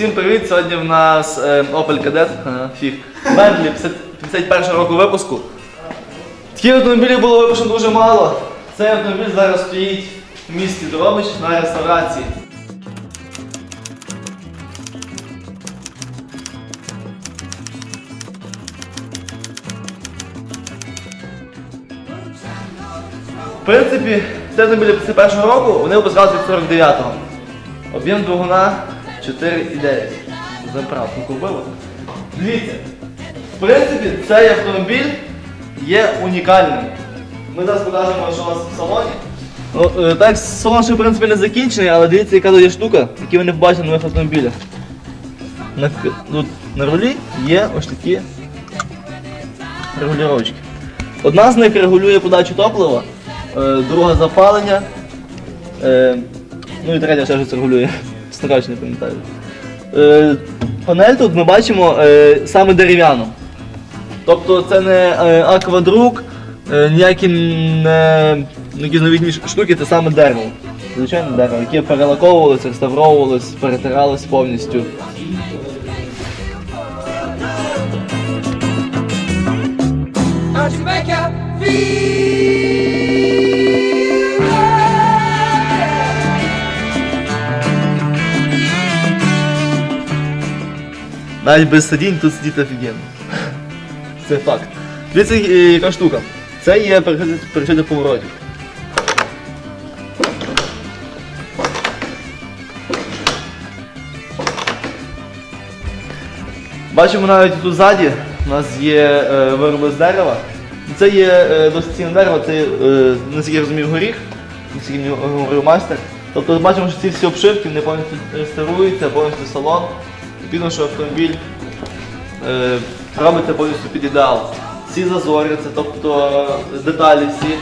Всім привіт! Сьогодні в нас е, Opel Kadett, ага, фіг. Bentley 51 року випуску. Таких автомобілів було випущено дуже мало. Цей автомобіль зараз стоїть в місті Дрогобич на реставрації. В принципі, це автомобілі 51 року, вони випускалися від 49-го. Об'єм двигуна 4,9. Заправку купили. Дивіться, в принципі, цей автомобіль є унікальним. Ми зараз покажемо, що у нас в салоні. Ну, е, так, салон ще в принципі не закінчений, але дивіться, яка тут є штука, яку ви не побачите на нових автомобілях. На, тут, на рулі є ось такі регулювачки. Одна з них регулює подачу топлива, е, друга запалення. Е, ну і третя ще щось регулює. Не пам'ятаю. Е, панель тут ми бачимо е, саме дерев'яну. Тобто це не е, аквадрук, е, ніякі не ну, новітні штуки, це саме дерево. Звичайне дерево, яке перелаковувалося, реставровувалось, перетиралось повністю. You Навіть без сидінь тут сидіти офігенно. Це факт. Дивіться, е, яка штука. Це є перехід поворотів. Бачимо навіть тут ззаді у нас є е, вироби з дерева. Це є е, досить цінне дерево, це, е, наскільки я розумію, горіх, наскільки говорив майстер. Тобто бачимо, що ці всі обшивки вони повністю реставруються, повністю салон. Відповідно, що автомобіль е, робиться повністю під ідеал. Всі це тобто деталі всі.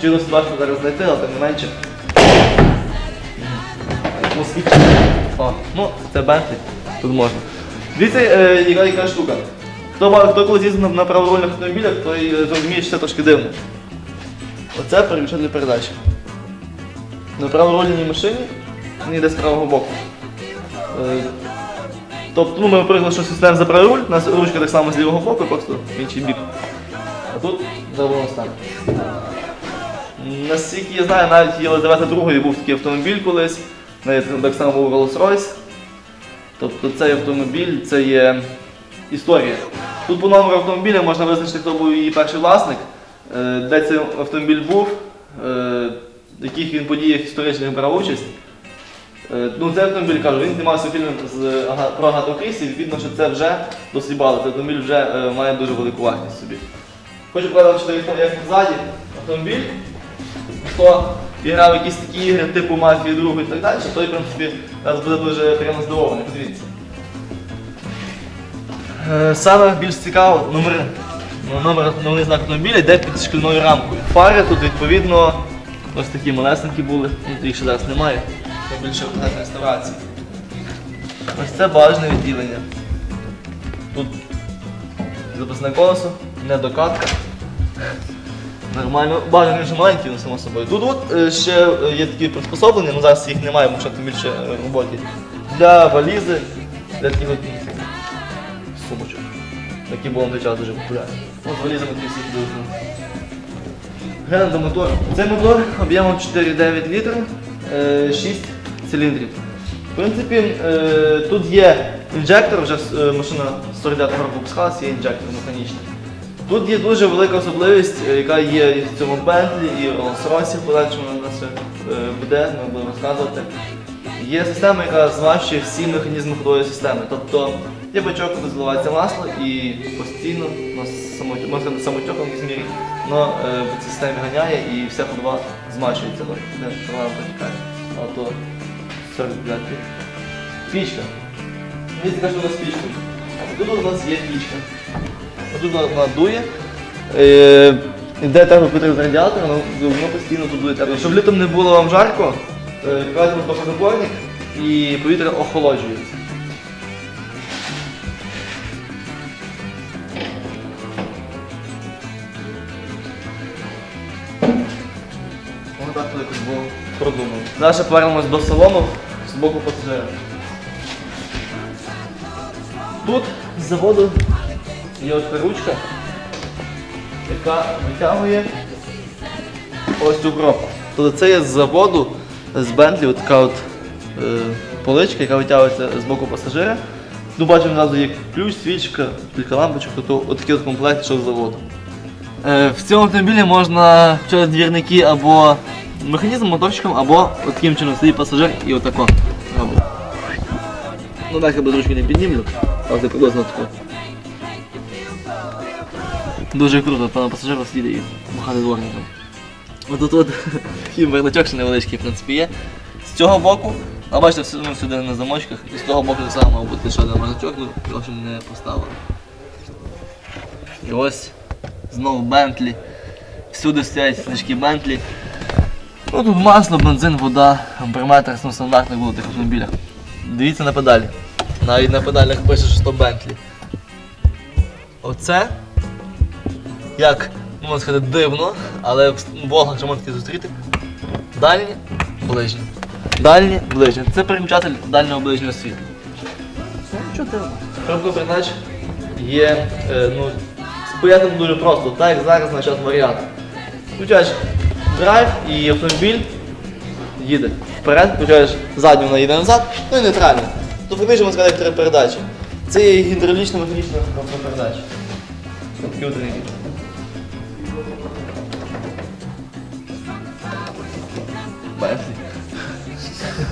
Чи досить важко зараз знайти, але тим не менше. Ну. О, ну, це Bentley, тут можна. Дивіться, е, яка, яка штука. Хто, хто колись їздив на, праворульних автомобілях, той е, зрозуміє, що це трошки дивно. Оце переключатель передач. На праворульній машині він йде з правого боку. Е, Тобто, ну, ми наприклад, що сідаємо за правий руль, у нас ручка так само з лівого боку, просто інший бік. А тут за воно стане. Наскільки я знаю, навіть Єлизавета II був такий автомобіль колись, навіть так само був Rolls-Royce. Тобто цей автомобіль це є історія. Тут по номеру автомобіля можна визначити, хто був її перший власник, е, де цей автомобіль був, е, в яких він подіях історичних брав участь. Е, Ну, цей автомобіль кажу, він знімався у фільмі з про Агату Крісті, відповідно, що це вже досить багато. Цей автомобіль вже е, має дуже велику вартість собі. Хочу показати, що як ззаді автомобіль. Хто грав якісь такі ігри типу мафії другу і так далі, той, в принципі, зараз буде дуже приємно здивований. Подивіться. Е, Саме більш цікаво номери. Ну, Номер основний знак автомобіля йде під шкільною рамкою. Фари тут відповідно ось такі малесенькі були, ну, їх ще зараз немає. Це більше процес реставрації. Ось це багажне відділення. Тут запасне колесо, недокатка. Нормально. Багажник дуже маленький, ну, само собою. Тут от е, ще е, є такі приспособлення, ну зараз їх немає, бо що тим більше е, в роботі. Для валізи, для таких от ну, сумочок. Які були на час дуже популярні. От з валізами ті всі дуже. Глянемо до мотору. Цей мотор об'ємом 4,9 літри, 6 циліндрів. В принципі, е, тут є інжектор, вже е, машина 49 року випускалася, є інжектор механічний. Тут є дуже велика особливість, е, яка є і в цьому Bentley, і в Rolls-Royce, в подальшому у нас е, буде, ми будемо розказувати. Є система, яка змащує всі механізми ходової системи. Тобто є бачок, куди зливається масло і постійно ну, самотьок, можна сказати, самотьоком в якійсь мірі, воно е, цій системі ганяє і вся ходова змащується, не вона протікає. А то 45 Пічка. Мені така, що у нас пічка. Тут у нас є пічка. Тут вона дує. Е, Йде тепло з радіатора, ну, воно постійно тут дує тепло. Щоб літом не було вам жарко, е, відкриваємо трохи і повітря охолоджується. Воно так якось було продумано. Далі повернемось до салону боку пасажира. Тут з заводу є ось ручка, яка витягує ось цю коробку. Тобто це є з заводу, з Бентлі, от така от е, поличка, яка витягується з боку пасажира. Тут бачимо одразу є ключ, свічка, кілька лампочок, тобто отакий от комплект, що з заводу. Е, в цьому автомобілі можна через двірники або механізм моторчиком, або от таким чином сидить пасажир і отако робить. Ну так я без ручки не піднімлю, але це приблизно тако. Дуже круто, пана пасажира сидить і махати дворником. Ось тут такий ще невеличкий, в принципі, є. З цього боку, а бачите, все ну, сюди на замочках, і з того боку так само, мав бути ще один бардачок, ну його ще не поставили. І ось знову Бентлі. Всюди стоять значки Бентлі. Ну тут масло, бензин, вода, амперметр ну, стандартних було в тих автомобілях. Дивіться на педалі. Навіть на педалях пише, що то Бентлі. Оце, як можна сказати, дивно, але в що можна таке зустріти. Дальні, ближні. Дальні, ближні. Це переключатель дальнього ближнього світла. Коробка передач є, е, ну, сприяти дуже просто, так як зараз на час варіант. Включаєш драйв і автомобіль їде вперед, включаєш задню, вона їде назад, ну і нейтрально. То фактично можна сказати, три передачі. Це є гідравлічна механічна передача. Такі от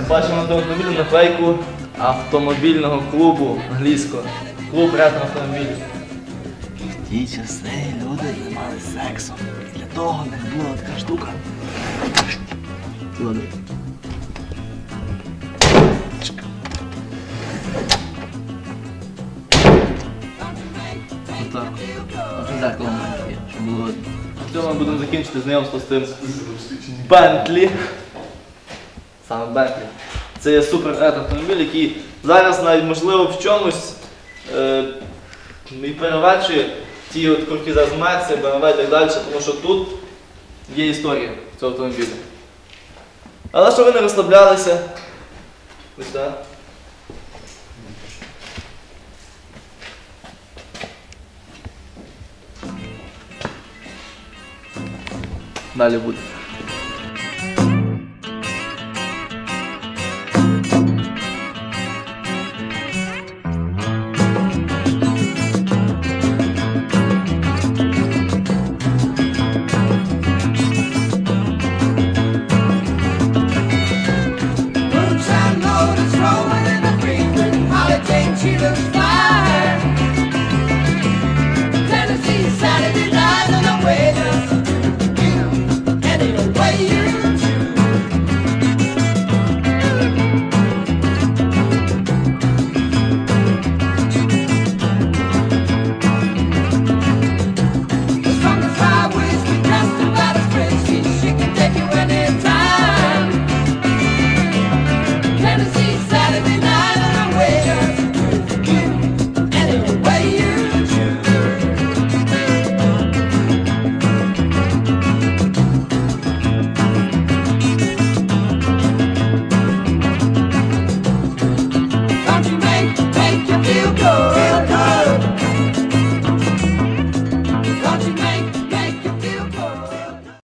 Бачимо на автомобілі на фейку автомобільного клубу англійського. Клуб ретро автомобілів. В ті часи люди займалися сексом. Того була така штука. Ладно. Отак. Ми будемо закінчити знайомство з тим Бентлі. Саме Бентлі. Це є супер автомобіль, який зараз навіть можливо в чомусь е, і перевершує ті от круті зараз Мерси, BMW і так далі, тому що тут є історія цього автомобіля. Але щоб ви не розслаблялися, ось так. Далі буде.